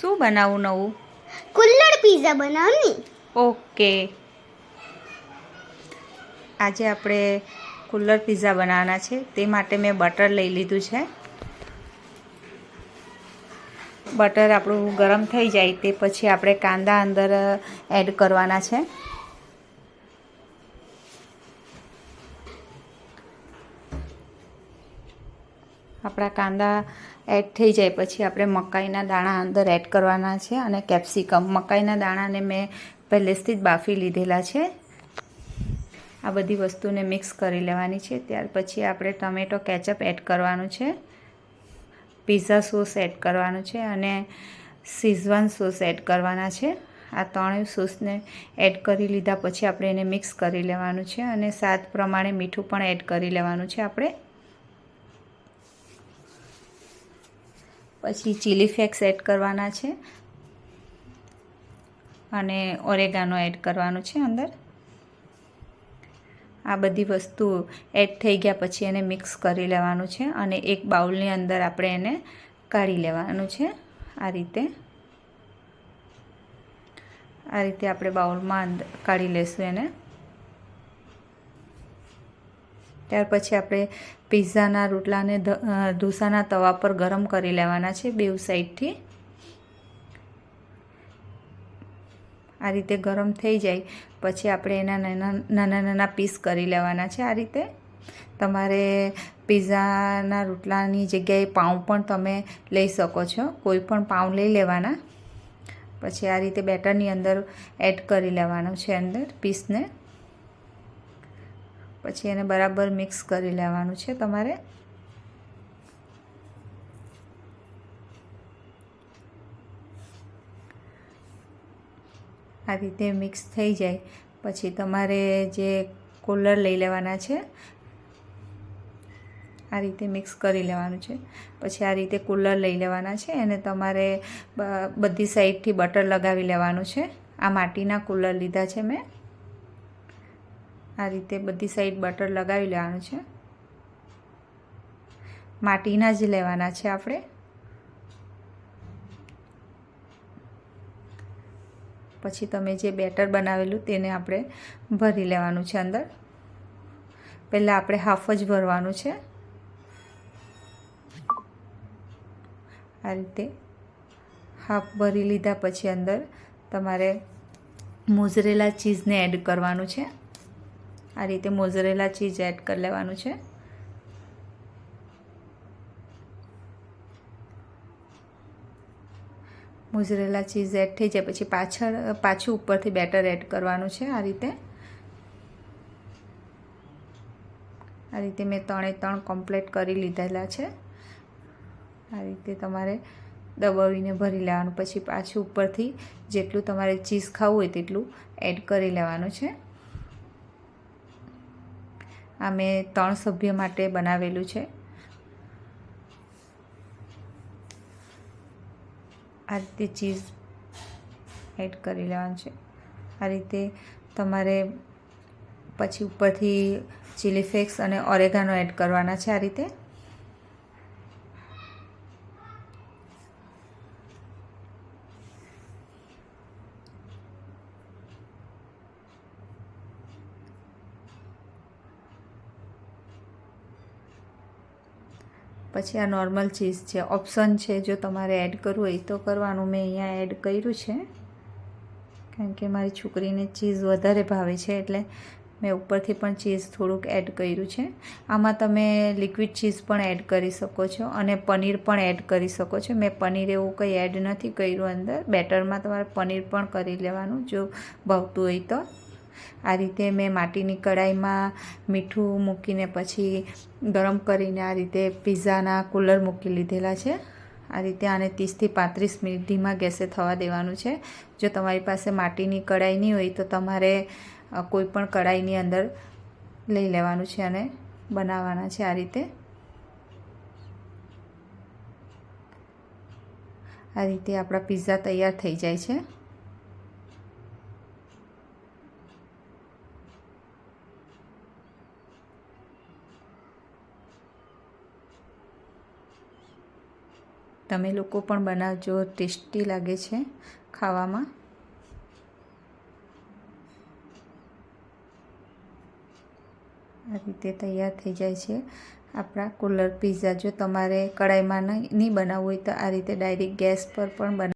શું બનાવું નવું? કુલ્લડ પીઝા બનાવની. ઓકે. આજે આપણે કુલ્લર પીઝા બનાવવાના છે. તે માટે મેં બટર લઈ લીધું છે. બટર આપણું ગરમ થઈ જાય તે પછી આપણે કાંદા અંદર એડ કરવાના છે. આપણા કાંદા એડ થઈ જાય પછી આપણે મકાઈના દાણા અંદર એડ કરવાના છે અને કેપ્સિકમ મકાઈના દાણાને મેં પહેલેથી જ બાફી લીધેલા છે. આ બધી વસ્તુને મિક્સ કરી લેવાની છે. ત્યાર પછી આપણે ટમેટો કેચઅપ એડ કરવાનું છે. પિઝા સોસ એડ કરવાનું છે અને સિઝવાન સોસ એડ કરવાના છે. આ ત્રણેય સોસને એડ કરી લીધા પછી આપણે એને મિક્સ કરી લેવાનું છે અને સ્વાદ પ્રમાણે મીઠું પણ એડ કરી લેવાનું છે આપણે. પછી ચીલી ફ્લેક્સ એડ કરવાના છે. અને ઓરેગાનો એડ કરવાનું છે અંદર. આ બધી વસ્તુ એડ થઈ ગયા પછી એને મિક્સ કરી લેવાનું છે અને એક બાઉલની અંદર આપણે એને કાઢી લેવાનું છે આ રીતે. આ રીતે આપણે બાઉલમાં અંદર કાઢી લેશું એને. ત્યાર પછી આપણે પિઝાના રોટલાને ઢોસાના તવા પર ગરમ કરી લેવાના છે બેઉ સાઈડથી. આ રીતે ગરમ થઈ જાય, પછી આપણે એના નાના નાના નાના પીસ કરી લેવાના છે આ રીતે. તમારે પિઝાના રોટલાની જગ્યાએ પાઉં પણ તમે લઈ શકો છો, કોઈ પણ પાઉં લઈ લેવાના. પછી આ રીતે બેટરની અંદર એડ કરી લેવાનું છે અંદર પીસને. પછી એને બરાબર મિક્સ કરી લેવાનું છે તમારે. આ રીતે મિક્સ થઈ જાય. પછી તમારે જે કુલર લઈ લેવાના છે, આ રીતે મિક્સ કરી લેવાનું છે. પછી આ રીતે કુલર લઈ લેવાના છે અને તમારે બધી સાઈડથી બટર લગાવી લેવાનું છે. આ માટીના કુલર લીધા છે મેં. આ રીતે બધી સાઈડ બટર લગાવી લેવાનું છે. માટીના જ લેવાના છે આપણે. પછી તમે જે બેટર બનાવેલું તેને આપણે ભરી લેવાનું છે અંદર. પહેલાં આપણે હાફ જ ભરવાનું છે. આ રીતે હાફ ભરી લીધા પછી અંદર તમારે મોઝરેલા ચીઝને એડ કરવાનું છે. આ રીતે મોઝરેલા ચીઝ એડ કરી લેવાનું છે. મોઝરેલા ચીઝ એડ થઈ જાય પછી પાછળ, પાછું ઉપરથી બેટર એડ કરવાનું છે આ રીતે. આ રીતે મેં ત્રણે ત્રણ કમ્પ્લીટ કરી લીધેલા છે. આ રીતે તમારે દબાવીને ભરી લેવાનું. પછી પાછું ઉપરથી જેટલું તમારે ચીઝ ખાવું હોય તેટલું એડ કરી લેવાનું છે. આ મેં ત્રણ સભ્ય માટે બનાવેલું છે. આ રીતે ચીઝ એડ કરી લેવાનું છે. આ રીતે તમારે પછી ઉપરથી ચીલી ફ્લેક્સ અને ઓરેગાનો એડ કરવાના છે આ રીતે. પછી આ નોર્મલ ચીઝ છે. ઓપ્શન છે જો તમારે એડ કરવું હોય તો કરવાનું. મેં અહીંયા એડ કર્યું છે. કારણ કે મારી છોકરીને ચીઝ વધારે ભાવે છે એટલે મેં ઉપરથી પણ ચીઝ થોડુંક એડ કર્યું છે. આમાં તમે લિક્વિડ ચીઝ પણ એડ કરી શકો છો અને પનીર પણ એડ કરી શકો છો. મેં પનીર એવું કંઈ એડ નથી કર્યું અંદર. બેટરમાં તમારે પનીર પણ કરી લેવાનું જો ભાવતું હોય તો. આ રીતે મેં માટીની કડાઈમાં મીઠું મૂકીને પછી ગરમ કરીને આ રીતે પિઝાના કુલર મૂકી લીધેલા છે. આ રીતે આને ત્રીસથી પાંત્રીસ મિનિટ ધીમા ગેસે થવા દેવાનું છે. જો તમારી પાસે માટીની કડાઈ નહીં હોય તો તમારે કોઈ પણ કડાઈની અંદર લઈ લેવાનું છે અને બનાવવાના છે આ રીતે. આ રીતે આપણા પીઝા તૈયાર થઈ જાય છે. તમે લોકો પણ બનાવજો, ટેસ્ટી લાગે છે ખાવામાં. આ રીતે તૈયાર થઈ જાય છે આપણા કુલર પીઝા જો તમારે કડાઈમાં નહીં નહીં બનાવવું હોય તો આ રીતે ડાયરેક્ટ ગેસ પર પણ બના